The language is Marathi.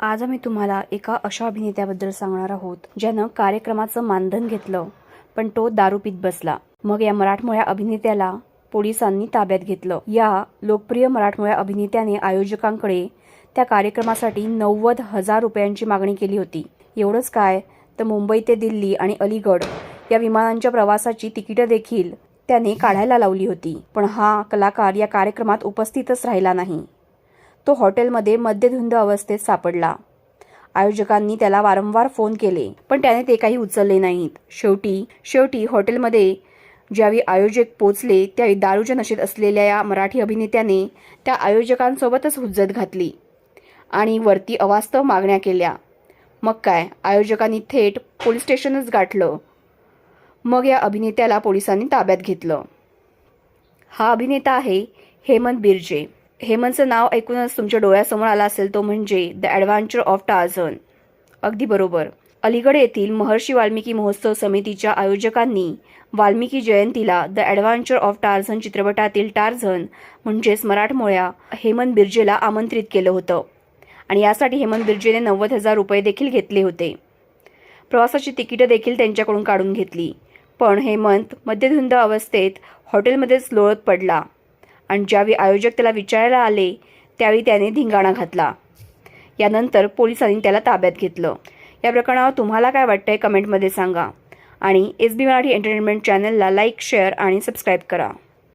आज आम्ही तुम्हाला एका अशा अभिनेत्याबद्दल सांगणार आहोत ज्यानं कार्यक्रमाचं मानधन घेतलं पण तो दारू पीत बसला. मग या मराठमोळ्या अभिनेत्याला पोलिसांनी ताब्यात घेतलं. या लोकप्रिय मराठमोळ्या अभिनेत्याने आयोजकांकडे त्या कार्यक्रमासाठी नव्वद हजार रुपयांची मागणी केली होती. एवढंच काय तर मुंबई ते दिल्ली आणि अलीगड या विमानांच्या प्रवासाची तिकीटं देखील त्याने काढायला लावली होती. पण हा कलाकार या कार्यक्रमात उपस्थितच राहिला नाही. तो हॉटेलमध्ये मद्यधुंद अवस्थेत सापडला. आयोजकांनी त्याला वारंवार फोन केले पण त्याने ते काही उचलले नाहीत. शेवटी शेवटी हॉटेलमध्ये ज्यावेळी आयोजक पोचले त्यावेळी दारूच्या नशेत असलेल्या या मराठी अभिनेत्याने त्या आयोजकांसोबतच हुज्जत घातली आणि वरती अवास्तव मागण्या केल्या. मग काय आयोजकांनी थेट पोलीस स्टेशनच गाठलं. मग या अभिनेत्याला पोलिसांनी ताब्यात घेतलं. हा अभिनेता आहे हेमंत बिर्जे. हेमंतचं नाव ऐकूनच तुमच्या डोळ्यासमोर आला असेल तो म्हणजे द ॲडव्हेंचर ऑफ टार्झन अगदी बरोबर. अलीगड येथील महर्षी वाल्मिकी महोत्सव समितीच्या आयोजकांनी वाल्मिकी जयंतीला द ॲडव्हेंचर ऑफ टार्झन चित्रपटातील टार्झन म्हणजेच मराठमोळ्या हेमंत बिर्जेला आमंत्रित केलं होतं. आणि यासाठी हेमंत बिर्जेने नव्वद हजार रुपये देखील घेतले होते. प्रवासाची तिकीटं देखील त्यांच्याकडून काढून घेतली. पण हेमंत मद्यधुंद अवस्थेत हॉटेलमध्येच लोळत पडला. आणि ज्यावेळी आयोजक त्याला विचारायला आले त्यावेळी त्याने धिंगाणा घातला. यानंतर पोलिसांनी त्याला ताब्यात घेतलं. या प्रकरणावर तुम्हाला काय वाटतंय कमेंटमध्ये सांगा. आणि एस बी मराठी एंटरटेनमेंट चॅनलला लाईक शेअर आणि सबस्क्राईब करा.